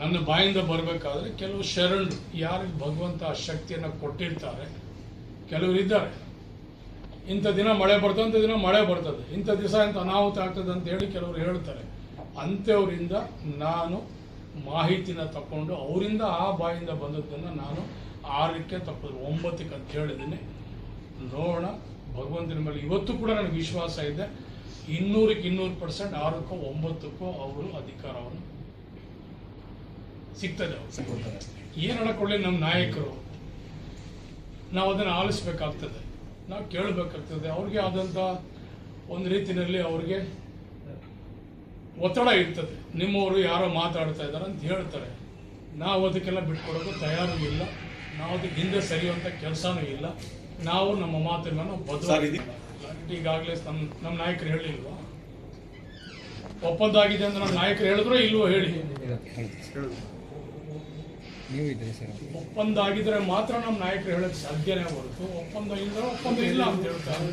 ನನ್ನ ಬಾಯಿಂದ ಬರಬೇಕಾದ್ರೆ ಕೆಲವು ಶರಣರು, ಯಾರಿಗೆ ಭಗವಂತ ಆ ಶಕ್ತಿಯನ್ನು ಕೊಟ್ಟಿರ್ತಾರೆ ಕೆಲವರು ಇದ್ದಾರೆ ಇಂಥ ದಿನ ಮಳೆ ಬರ್ತದೆ ಅಂಥ ದಿನ ಮಳೆ ಬರ್ತದೆ. ಇಂಥ ದಿವಸ ಇಂಥ ಅನಾಹುತ ಆಗ್ತದೆ ಅಂತ ಹೇಳಿ ಕೆಲವರು ಹೇಳ್ತಾರೆ. ಅಂಥವರಿಂದ ನಾನು ಮಾಹಿತಿನ ತಗೊಂಡು ಅವರಿಂದ ಆ ಬಾಯಿಂದ ಬಂದದ್ದನ್ನು ನಾನು ಆರಕ್ಕೆ ತಪ್ಪದು ಒಂಬತ್ತಕ್ಕೆ ಅಂತ ಹೇಳಿದ್ದೀನಿ. ನೋಡೋಣ, ಭಗವಂತನ ಮೇಲೆ ಇವತ್ತು ಕೂಡ ನನಗೆ ವಿಶ್ವಾಸ ಇದೆ. ಇನ್ನೂರಕ್ಕೆ ಇನ್ನೂರು ಪರ್ಸೆಂಟ್ ಆರಕ್ಕೋ ಒಂಬತ್ತಕ್ಕೋ ಅವರು ಅಧಿಕಾರವನ್ನು ಸಿಗ್ತದೆ ಏನು ಹೇಳಕೊಳ್ಳಿ ನಮ್ಮ ನಾಯಕರು? ನಾವು ಅದನ್ನು ಆಲಿಸ್ಬೇಕಾಗ್ತದೆ. ನಾವು ಕೇಳಬೇಕಾಗ್ತದೆ. ಅವ್ರಿಗೆ ಆದಂಥ ಒಂದು ರೀತಿಯಲ್ಲಿ ಅವ್ರಿಗೆ ಒತ್ತಡ ಇರ್ತದೆ. ನಿಮ್ಮವರು ಯಾರೋ ಮಾತಾಡ್ತಾ ಇದ್ದಾರೆ ಅಂತ ಹೇಳ್ತಾರೆ. ನಾವು ಅದಕ್ಕೆಲ್ಲ ಬಿಟ್ಕೊಡೋಕ್ಕೆ ತಯಾರು ಇಲ್ಲ. ನಾವು ಅದಕ್ಕೆ ಹಿಂದೆ ಸರಿಯುವಂಥ ಕೆಲಸನೂ ಇಲ್ಲ. ನಾವು ನಮ್ಮ ಮಾತನ್ನ ನಾವು ಇದು- ಈಗಾಗಲೇ ನಮ್ಮ ನಮ್ಮ ನಾಯಕರು ಹೇಳಿಲ್ವಾ? ಒಪ್ಪಂದ ಆಗಿದೆ ಅಂತ ನಮ್ಮ ನಾಯಕರು ಹೇಳಿದ್ರೋ ಇಲ್ವೋ ಹೇಳಿ. ಸರ್ ಒಪ್ಪಂದ ಆಗಿದ್ರೆ ಮಾತ್ರ ನಮ್ಮ ನಾಯಕರು ಹೇಳಕ್ ಸಾಧ್ಯನೇ ಹೊರತು. ಒಪ್ಪಂದ ಇಲ್ಲದ್ರೆ ಒಪ್ಪಂದ ಇಲ್ಲ ಅಂತ ಹೇಳ್ತಾರೆ.